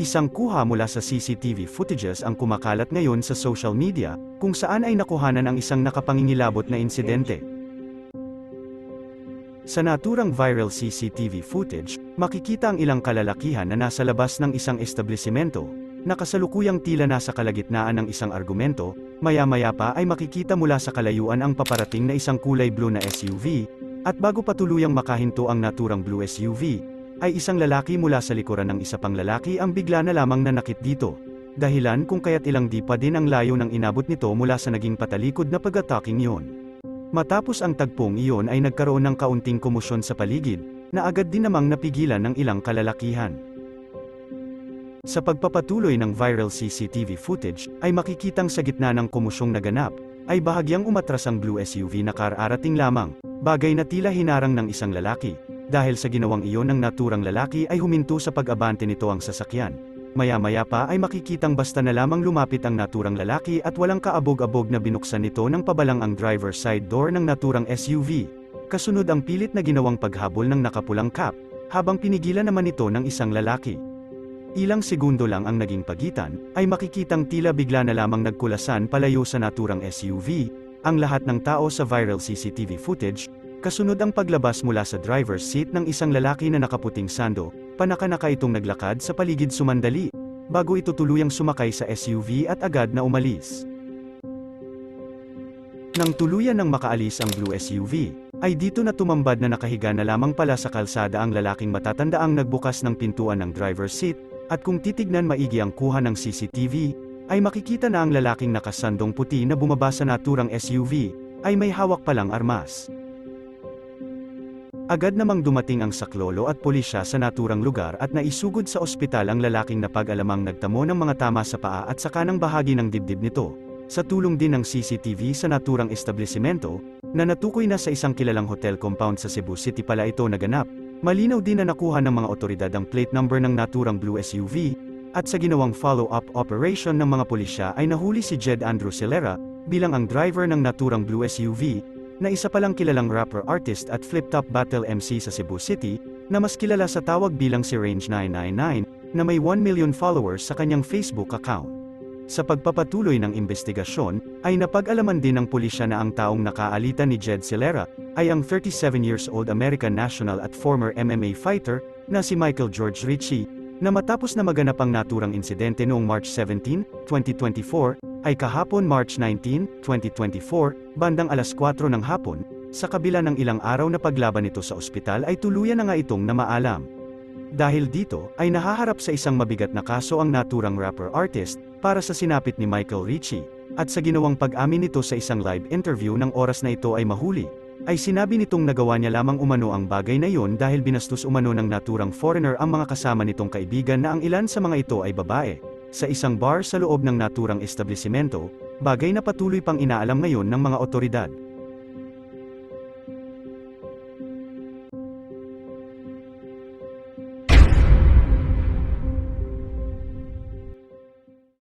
Isang kuha mula sa CCTV footages ang kumakalat ngayon sa social media, kung saan ay nakuhanan ang isang nakapangingilabot na insidente. Sa naturang viral CCTV footage, makikita ang ilang kalalakihan na nasa labas ng isang establisimento, na kasalukuyang tila nasa kalagitnaan ng isang argumento, maya-maya pa ay makikita mula sa kalayuan ang paparating na isang kulay blue na SUV, at bago pa tuluyang makahinto ang naturang blue SUV, ay isang lalaki mula sa likuran ng isa pang lalaki ang bigla na lamang nanakit dito. Dahilan kung kaya't ilang di pa din ang layo ng inabot nito mula sa naging patalikod na pag-attacking iyon. Matapos ang tagpong iyon ay nagkaroon ng kaunting komosyon sa paligid, na agad din namang napigilan ng ilang kalalakihan. Sa pagpapatuloy ng viral CCTV footage, ay makikitang sa gitna ng komosyong naganap, ay bahagyang umatras ang blue SUV na kararating lamang, bagay na tila hinarang ng isang lalaki, dahil sa ginawang iyon ng naturang lalaki ay huminto sa pag-abante nito ang sasakyan. Maya-maya pa ay makikitang basta na lamang lumapit ang naturang lalaki at walang kaabog-abog na binuksan nito ng pabalang ang driver's side door ng naturang SUV. Kasunod ang pilit na ginawang paghabol ng nakapulang cap, habang pinigilan naman ito ng isang lalaki. Ilang segundo lang ang naging pagitan, ay makikitang tila bigla na lamang nagkulasan palayo sa naturang SUV, ang lahat ng tao sa viral CCTV footage, kasunod ang paglabas mula sa driver's seat ng isang lalaki na nakaputing sando, panaka-naka itong naglakad sa paligid sumandali, bago ito tuluyang sumakay sa SUV at agad na umalis. Nang tuluyan ng makaalis ang blue SUV, ay dito na tumambad na nakahiga na lamang pala sa kalsada ang lalaking matatandaang nagbukas ng pintuan ng driver's seat, at kung titignan maigi ang kuha ng CCTV, ay makikita na ang lalaking nakasandong puti na bumaba sa naturang SUV, ay may hawak palang armas. Agad namang dumating ang saklolo at pulisya sa naturang lugar at naisugod sa ospital ang lalaking napag-alamang nagtamo ng mga tama sa paa at sa kanang bahagi ng dibdib nito, sa tulong din ng CCTV sa naturang establisimento, na natukoy na sa isang kilalang hotel compound sa Cebu City pala ito naganap, malinaw din na nakuha ng mga otoridad ang plate number ng naturang blue SUV, at sa ginawang follow-up operation ng mga pulisya ay nahuli si Jed Andrew Celera, bilang ang driver ng naturang blue SUV, na isa palang kilalang rapper artist at flip-top battle MC sa Cebu City, na mas kilala sa tawag bilang si Range 999, na may 1 million followers sa kanyang Facebook account. Sa pagpapatuloy ng investigasyon, ay napag-alaman din ng pulisya na ang taong nakaalitan ni Jed Celera, ay ang 37 years old American national at former MMA fighter, na si Michael George Ritchie, na matapos na maganap ang naturang insidente noong March 17, 2024, ay kahapon March 19, 2024, bandang alas 4 ng hapon, sa kabila ng ilang araw na paglaban nito sa ospital ay tuluyan na nga itong namaalam. Dahil dito, ay nahaharap sa isang mabigat na kaso ang naturang rapper artist, para sa sinapit ni Michael Ritchie, at sa ginawang pag-amin nito sa isang live interview ng oras na ito ay mahuli, ay sinabi nitong nagawa niya lamang umano ang bagay na yon dahil binastos umano ng naturang foreigner ang mga kasama nitong kaibigan na ang ilan sa mga ito ay babae, sa isang bar sa loob ng naturang establisimento, bagay na patuloy pang inaalam ngayon ng mga otoridad.